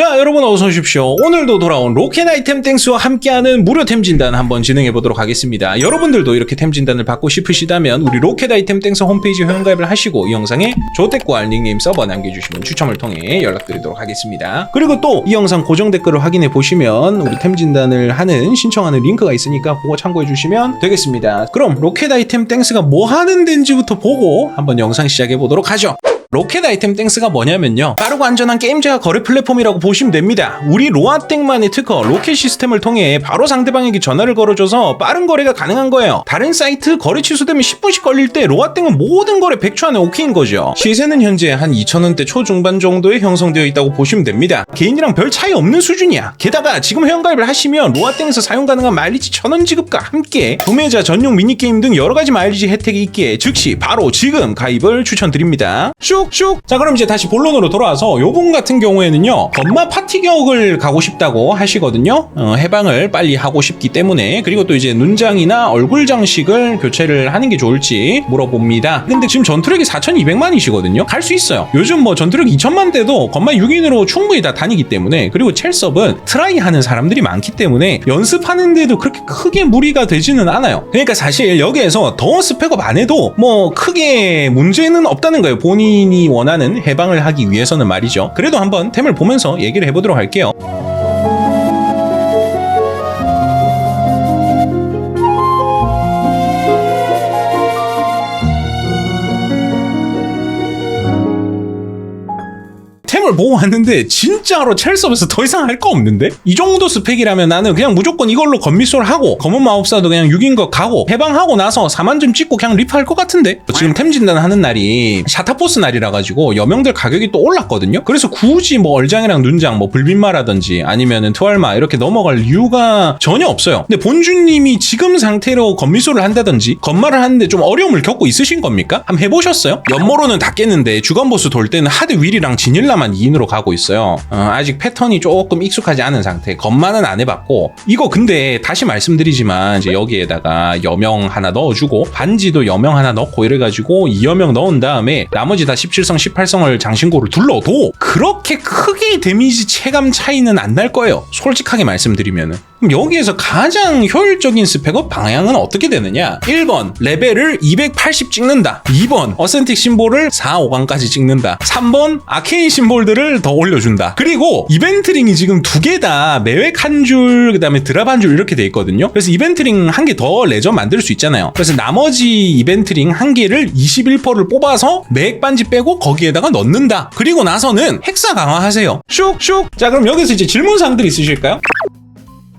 자 여러분 어서 오십시오. 오늘도 돌아온 로켓 아이템 땡스와 함께하는 무료 템 진단 한번 진행해 보도록 하겠습니다. 여러분들도 이렇게 템 진단을 받고 싶으시다면 우리 로켓 아이템 땡스 홈페이지 회원가입을 하시고 이 영상에 조택과 닉네임 서버 남겨주시면 추첨을 통해 연락드리도록 하겠습니다. 그리고 또 이 영상 고정 댓글을 확인해 보시면 우리 템 진단을 하는 신청하는 링크가 있으니까 그거 참고해 주시면 되겠습니다. 그럼 로켓 아이템 땡스가 뭐 하는 데인지부터 보고 한번 영상 시작해 보도록 하죠 로켓 아이템 땡스가 뭐냐면요. 빠르고 안전한 게임제와 거래 플랫폼이라고 보시면 됩니다. 우리 로아땡만의 특허 로켓 시스템을 통해 바로 상대방에게 전화를 걸어줘서 빠른 거래가 가능한 거예요. 다른 사이트 거래 취소되면 10분씩 걸릴 때 로아땡은 모든 거래 100초 안에 오케이인 거죠. 시세는 현재 한 2,000원대 초중반 정도에 형성되어 있다고 보시면 됩니다. 개인이랑 별 차이 없는 수준이야. 게다가 지금 회원가입을 하시면 로아땡에서 사용 가능한 마일리지 1,000원 지급과 함께 구매자 전용 미니게임 등 여러 가지 마일리지 혜택이 있기에 즉시 바로 지금 가입을 추천드립니다. 슉슉. 자, 그럼 이제 다시 본론으로 돌아와서 요분 같은 경우에는요. 건마 파티격을 가고 싶다고 하시거든요. 어, 해방을 빨리 하고 싶기 때문에 그리고 또 이제 눈장이나 얼굴 장식을 교체를 하는 게 좋을지 물어봅니다. 근데 지금 전투력이 4,200만이시거든요. 갈 수 있어요. 요즘 뭐 전투력 2,000만 대도 건마 6인으로 충분히 다 다니기 때문에 그리고 첼섭은 트라이 하는 사람들이 많기 때문에 연습하는데도 그렇게 크게 무리가 되지는 않아요. 그러니까 사실 여기에서 더 스펙업 안 해도 뭐 크게 문제는 없다는 거예요. 본인 이 원하는 해방을 하기 위해서는 말이죠. 그래도 한번 템을 보면서 얘기를 해보도록 할게요. 템을 보고 왔는데 진짜로 첼섭에서 더 이상 할 거 없는데? 이 정도 스펙이라면 나는 그냥 무조건 이걸로 건미솔 하고 검은 마법사도 그냥 6인 것 가고 해방하고 나서 4만점 찍고 그냥 리프할 것 같은데? 지금 템 진단하는 날이 샤타포스 날이라 가지고 여명들 가격이 또 올랐거든요? 그래서 굳이 뭐 얼장이랑 눈장 뭐 불빛마라든지 아니면은 투알마 이렇게 넘어갈 이유가 전혀 없어요. 근데 본주님이 지금 상태로 건미솔을 한다든지 건마를 하는데 좀 어려움을 겪고 있으신 겁니까? 한번 해보셨어요? 연모로는 다 깼는데 주간보스 돌 때는 하드 윌이랑 진일남 3까만 2인으로 가고 있어요. 어, 아직 패턴이 조금 익숙하지 않은 상태. 겉만은 안 해봤고 이거 근데 다시 말씀드리지만 이제 여기에다가 여명 하나 넣어주고 반지도 여명 하나 넣고 이래가지고 2여명 넣은 다음에 나머지 다 17성, 18성을 장신고를 둘러도 그렇게 크게 데미지 체감 차이는 안 날 거예요. 솔직하게 말씀드리면은. 그럼 여기에서 가장 효율적인 스펙업 방향은 어떻게 되느냐? 1번 레벨을 280 찍는다. 2번 어센틱 심볼을 4, 5강까지 찍는다. 3번 아케인 심볼들을 더 올려준다. 그리고 이벤트링이 지금 두 개 다 매획 한 줄, 그 다음에 드랍 한 줄 이렇게 돼 있거든요. 그래서 이벤트링 한 개 더 레전 만들 수 있잖아요. 그래서 나머지 이벤트링 한 개를 21%를 뽑아서 매획 반지 빼고 거기에다가 넣는다. 그리고 나서는 헥사 강화하세요. 슉슉. 자 그럼 여기서 이제 질문사항들 있으실까요?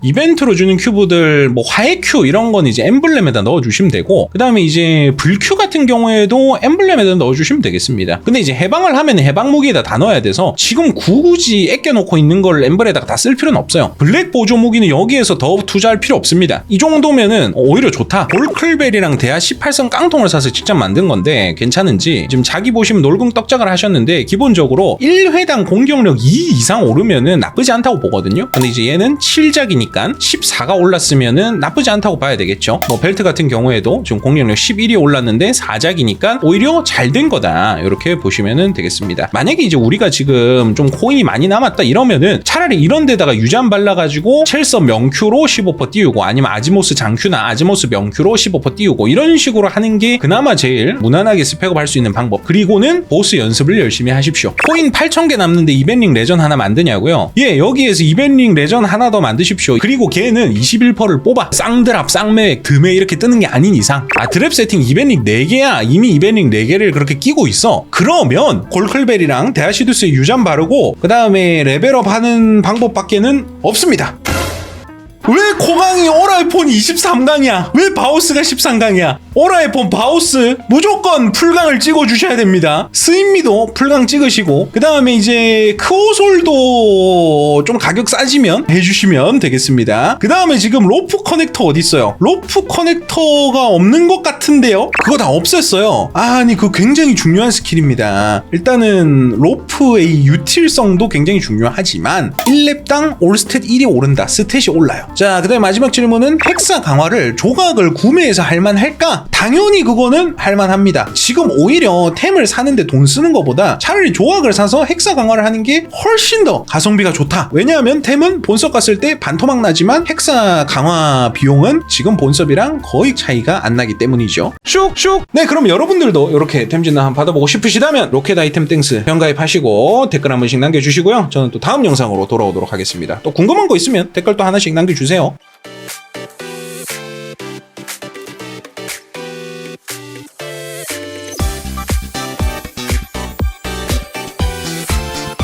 이벤트로 주는 큐브들 뭐 화해 큐 이런 건 이제 엠블렘에다 넣어주시면 되고 그 다음에 이제 불큐 같은 경우에도 엠블렘에다 넣어주시면 되겠습니다. 근데 이제 해방을 하면 해방 무기에다 다 넣어야 돼서 지금 굳이 애껴놓고 있는 걸 엠블에다가 다 쓸 필요는 없어요. 블랙 보조 무기는 여기에서 더 투자할 필요 없습니다. 이 정도면은 오히려 좋다. 볼클벨이랑 대하 18성 깡통을 사서 직접 만든 건데 괜찮은지 지금 자기 보시면 놀궁 떡작을 하셨는데 기본적으로 1회당 공격력 2 이상 오르면은 나쁘지 않다고 보거든요. 근데 이제 얘는 7작이니까 14가 올랐으면은 나쁘지 않다고 봐야 되겠죠. 뭐 벨트 같은 경우에도 지금 공격력 11이 올랐는데 4작이니까 오히려 잘 된 거다. 이렇게 보시면은 되겠습니다. 만약에 이제 우리가 지금 좀 코인이 많이 남았다 이러면은 차라리 이런 데다가 유잔 발라가지고 첼서 명큐로 15% 띄우고 아니면 아지모스 장큐나 아지모스 명큐로 15% 띄우고 이런 식으로 하는 게 그나마 제일 무난하게 스펙업 할 수 있는 방법. 그리고는 보스 연습을 열심히 하십시오. 코인 8,000개 남는데 이벤링 레전 하나 만드냐고요? 예, 여기에서 이벤링 레전 하나 더 만드십시오. 그리고 걔는 21%를 뽑아 쌍드랍, 쌍매획, 드메 이렇게 뜨는 게 아닌 이상 아 드랩 세팅 이벤링 4개야 이미 이벤링 4개를 그렇게 끼고 있어 그러면 골클벨이랑 데아시두스에 유잠 바르고 그 다음에 레벨업 하는 방법밖에는 없습니다 왜 코강이 오라이폰 23강이야? 왜 바우스가 13강이야? 오라이폰 바우스 무조건 풀강을 찍어 주셔야 됩니다. 스인미도 풀강 찍으시고 그 다음에 이제 크오솔도 좀 가격 싸지면 해주시면 되겠습니다. 그 다음에 지금 로프 커넥터 어디 있어요? 로프 커넥터가 없는 것 같은데요? 그거 다 없앴어요. 아니 그거 굉장히 중요한 스킬입니다. 일단은 로프의 유틸성도 굉장히 중요하지만 1렙당 올스탯 1이 오른다. 스탯이 올라요. 자, 그 다음에 마지막 질문은 헥사 강화를 조각을 구매해서 할만할까? 당연히 그거는 할만합니다. 지금 오히려 템을 사는데 돈 쓰는 것보다 차라리 조각을 사서 헥사 강화를 하는 게 훨씬 더 가성비가 좋다. 왜냐하면 템은 본섭 갔을 때 반토막 나지만 헥사 강화 비용은 지금 본섭이랑 거의 차이가 안 나기 때문이죠. 슉슉! 네, 그럼 여러분들도 이렇게 템진단 한번 받아보고 싶으시다면 로켓 아이템 땡스 병가입하시고 댓글 한 번씩 남겨주시고요. 저는 또 다음 영상으로 돌아오도록 하겠습니다. 또 궁금한 거 있으면 댓글 또 하나씩 남겨주세요.